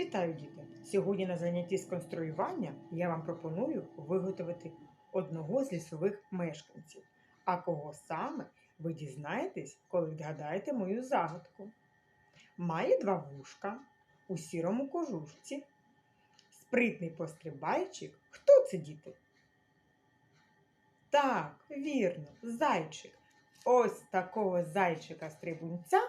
Вітаю, діти! Сьогодні на занятті з конструювання я вам пропоную виготовити одного з лісових мешканців. А кого саме ви дізнаєтесь, коли відгадаєте мою загадку. Має два вушка у сірому кожушці. Спритний пострибайчик. Хто це діти? Так, вірно, зайчик. Ось такого зайчика-стрибунця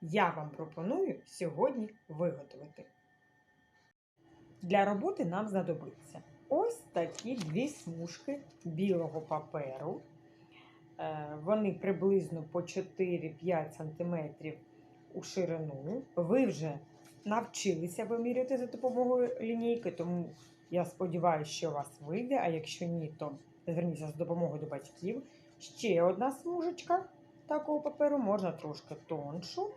я вам пропоную сьогодні виготовити. Для роботи нам знадобиться ось такі дві смужки білого паперу. Е, Вони приблизно по 4-5 см у ширину. Ви вже навчилися вимірювати за допомогою лінійки, тому я сподіваюся, що у вас вийде, а якщо ні, то зверніться з допомогою до батьків. Ще одна смужечка такого паперу, можна трошки тоншу.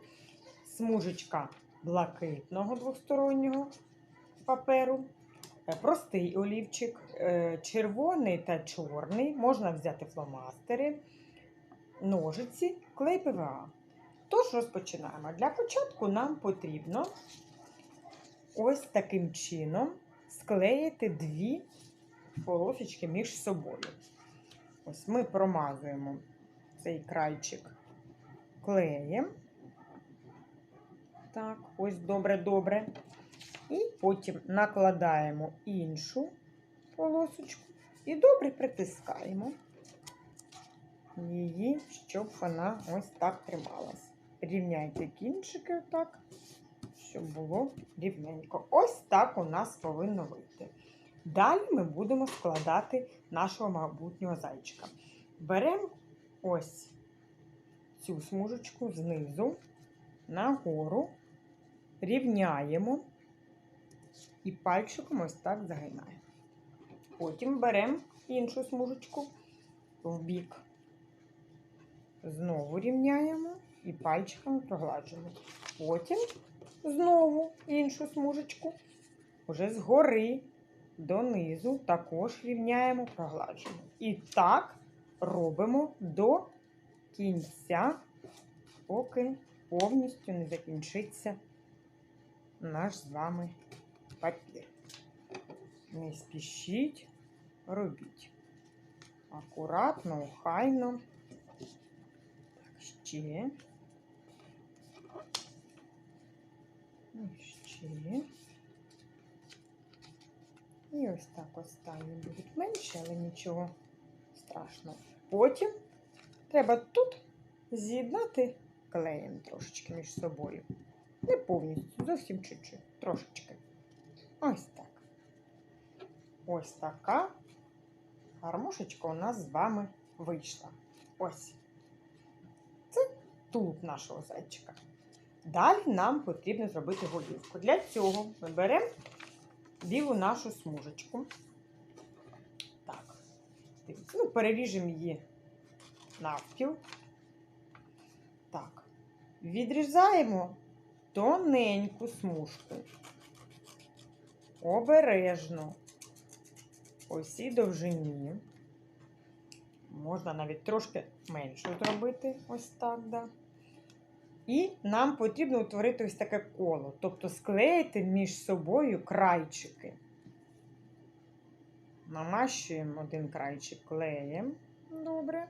Смужечка блакитного двостороннього паперу, е, простий олівчик, е, червоний та чорний. Можна взяти фломастери, ножиці, клей ПВА. Тож розпочинаємо. Для початку нам потрібно ось таким чином склеїти дві полосочки між собою. Ось ми промазуємо цей крайчик клеєм. Так, ось добре-добре. І потім накладаємо іншу полосочку і добре притискаємо її, щоб вона ось так трималась. Рівняйте кінчики так, щоб було рівненько. Ось так у нас повинно вийти. Далі ми будемо складати нашого майбутнього зайчика. Беремо ось цю смужечку знизу нагору, рівняємо і пальчиком ось так загинаємо. Потім беремо іншу смужечку в бік. Знову рівняємо і пальчиками прогладжуємо. Потім знову іншу смужечку, вже згори донизу також рівняємо, прогладжуємо. І так робимо до кінця, поки повністю не закінчиться наш з вами папір. Не спішіть, робіть. Акуратно, охайно. Так, ще. І ще. І ось так останні будуть менше, але нічого страшного. Потім треба тут з'єднати клеєм трошечки між собою. Не повністю, зовсім чуть-чуть, трошечки. Ось так. Ось така гармошечка у нас з вами вийшла. Ось. Це тулуб нашого зайчика. Далі нам потрібно зробити голівку. Для цього ми беремо білу нашу смужечку. Так, ну, переріжемо її навпіл. Так, відрізаємо тоненьку смужку. Обережно. По всій довжині. Можна навіть трошки меншу зробити, ось так, да. І нам потрібно утворити ось таке коло, тобто склеїти між собою крайчики. Намащуємо один крайчик клеєм. Добре.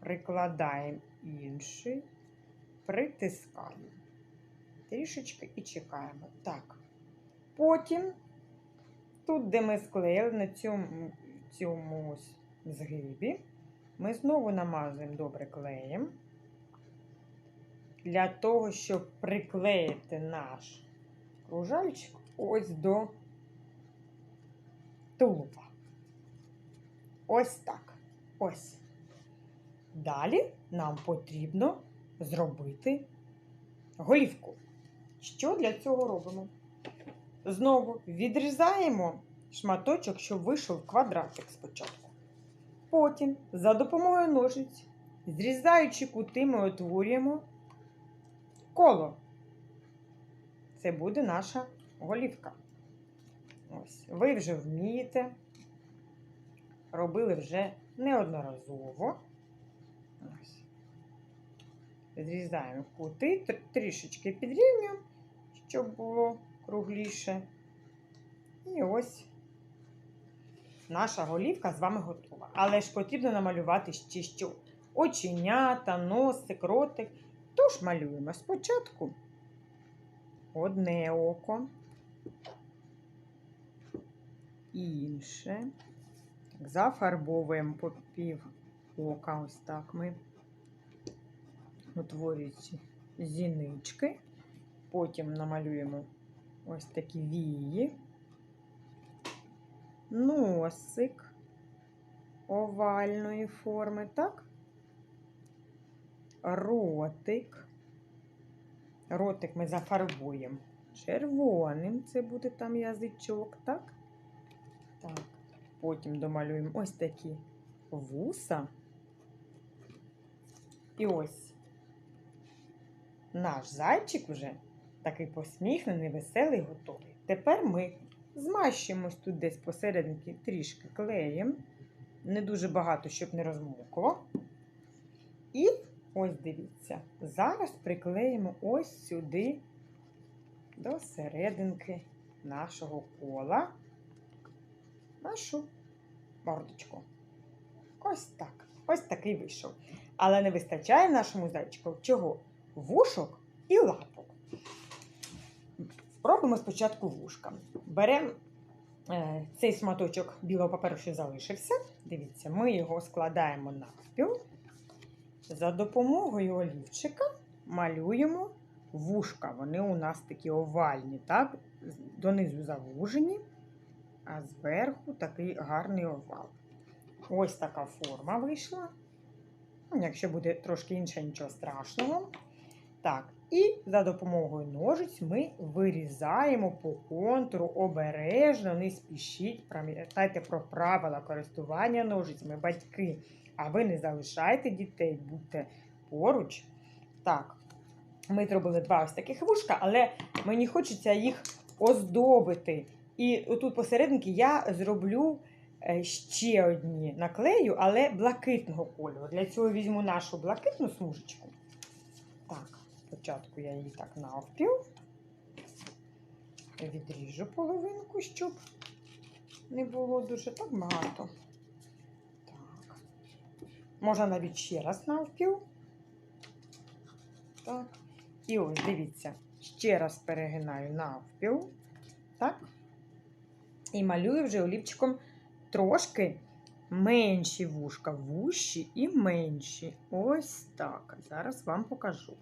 Прикладаємо інший, притискаємо. Трішечки і чекаємо. Так. Потім, тут, де ми склеїли на цьому, цьому згибі, ми знову намазуємо добре клеєм. Для того, щоб приклеїти наш кружальчик ось до тулупа. Ось так. Ось. Далі нам потрібно зробити голівку. Що для цього робимо? Знову відрізаємо шматочок, щоб вийшов квадратик спочатку. Потім, за допомогою ножиць, зрізаючи кути, ми утворюємо коло. Це буде наша голівка. Ось, ви вже вмієте, робили вже неодноразово. Ось. Зрізаємо кути, трішечки підрівнюємо, щоб було кругліше. І ось наша голівка з вами готова. Але ж потрібно намалювати ще що? Оченята, носик, ротик. Тож малюємо спочатку одне око, інше. Зафарбовуємо по пів ока. Ось так ми утворюючи зінички. Потім намалюємо ось такі вії, носик овальної форми, так? Ротик. Ротик ми зафарбуємо червоним, це буде там язичок, так? Так. Потім домалюємо ось такі вуса. І ось наш зайчик вже такий посміхнений, веселий, готовий. Тепер ми змащуємось тут десь посерединки трішки клеєм. Не дуже багато, щоб не розмокло. І ось дивіться, зараз приклеїмо ось сюди до серединки нашого кола нашу мордочку. Ось так. Ось такий вийшов. Але не вистачає нашому зайчику чого? Вушок і лапок. Спробуємо спочатку вушка. Беремо е, цей шматочок білого паперу, що залишився. Дивіться, ми його складаємо навпіл. За допомогою олівчика малюємо вушка. Вони у нас такі овальні, так? донизу завужені, а зверху такий гарний овал. Ось така форма вийшла. Ну, Якщо буде трошки інша, нічого страшного. Так, і за допомогою ножиць ми вирізаємо по контуру обережно, не спішіть. Пам'ятайте про правила користування ножицями, батьки. А ви не залишайте дітей, будьте поруч. Так, ми зробили два ось таких вушка, але мені хочеться їх оздобити. І отут посерединки я зроблю е, ще одні наклею, але блакитного кольору. Для цього візьму нашу блакитну смужечку. Так, спочатку я її так навпіл. Відріжу половинку, щоб не було дуже так багато. Так. Можна навіть ще раз навпіл. Так. І ось, дивіться, ще раз перегинаю навпіл. Так. І малюю вже олівчиком трошки менші вушка, вущі і менші. Ось так. Зараз вам покажу.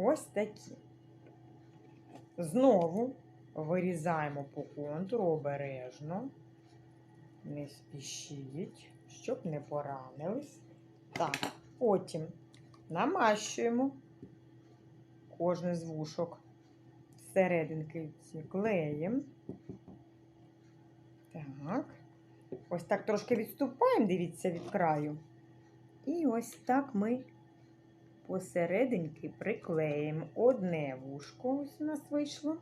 Ось такі. Знову вирізаємо по контуру обережно. Не спішіть, щоб не поранились. Так, потім намащуємо кожне з вушок серединки клеєм. Так. Ось так трошки відступаємо, дивіться, від краю. І ось так ми посерединки приклеїмо одне вушко, ось у нас вийшло.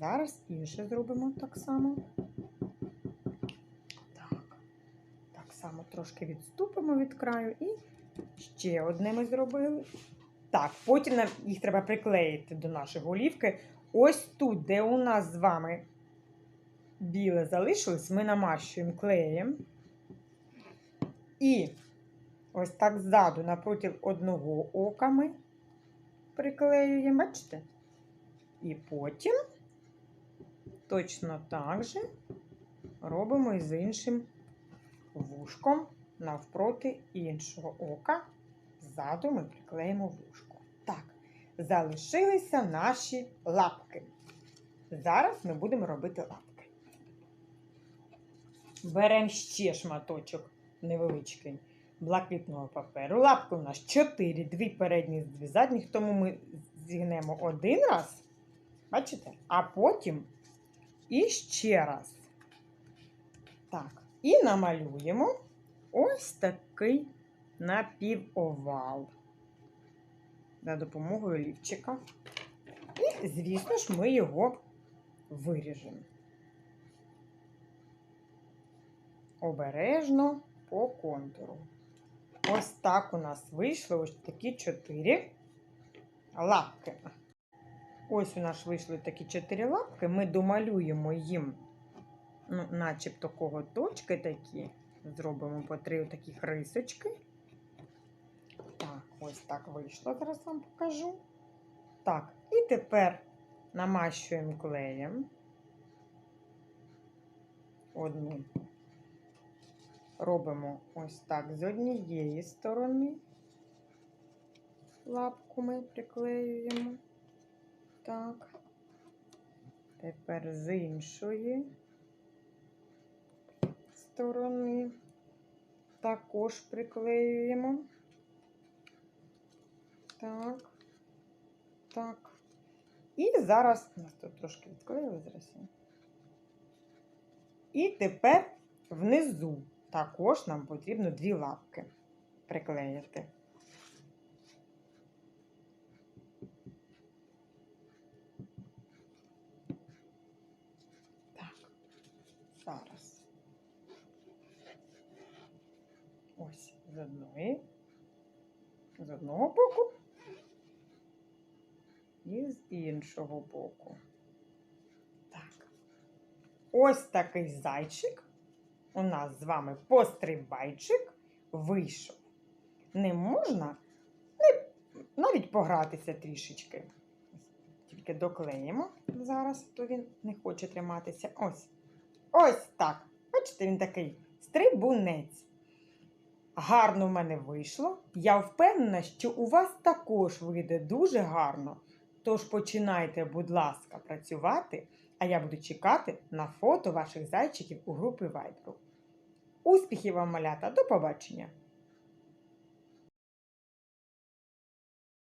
Зараз інше зробимо так само. Так, так само трошки відступимо від краю і ще одне ми зробили. Так, потім нам їх треба приклеїти до нашої голівки. Ось тут, де у нас з вами біле залишилось, ми намащуємо клеєм. І ось так ззаду, напроти одного ока ми приклеюємо, бачите? І потім точно так же робимо і з іншим вушком навпроти іншого ока. Ззаду ми приклеїмо вушко. Так, залишилися наші лапки. Зараз ми будемо робити лапки. Беремо ще шматочок невеличкий блакитного паперу. Лапки у нас 4, дві передні, дві задні, тому ми зігнемо один раз. Бачите? А потім і ще раз. Так, і намалюємо ось такий напівовал за допомогою олівчика. І, звісно ж, ми його виріжемо. Обережно по контуру. Ось так у нас вийшло ось такі чотири лапки. Ось у нас вийшли такі чотири лапки. Ми домалюємо їм, ну, начебто коготочки такі. Зробимо по три таких рисочки. Так, ось так вийшло. Зараз вам покажу. Так, і тепер намащуємо клеєм. Одну. Робимо ось так з однієї сторони. Лапку ми приклеюємо. Так. Тепер з іншої сторони також приклеюємо. Так. Так. І зараз нас тут трошки відклеїли зараз. І тепер внизу також нам потрібно дві лапки приклеїти. Так, зараз. Ось з одної, з одного боку і з іншого боку. Так. Ось такий зайчик у нас з вами пострибайчик вийшов. Не можна не, навіть погратися трішечки. Тільки доклеїмо зараз, то він не хоче триматися. Ось. Ось так. Бачите, він такий стрибунець. Гарно в мене вийшло. Я впевнена, що у вас також вийде дуже гарно. Тож починайте, будь ласка, працювати, а я буду чекати на фото ваших зайчиків у групі Viber. Успіхів вам, малята! До побачення!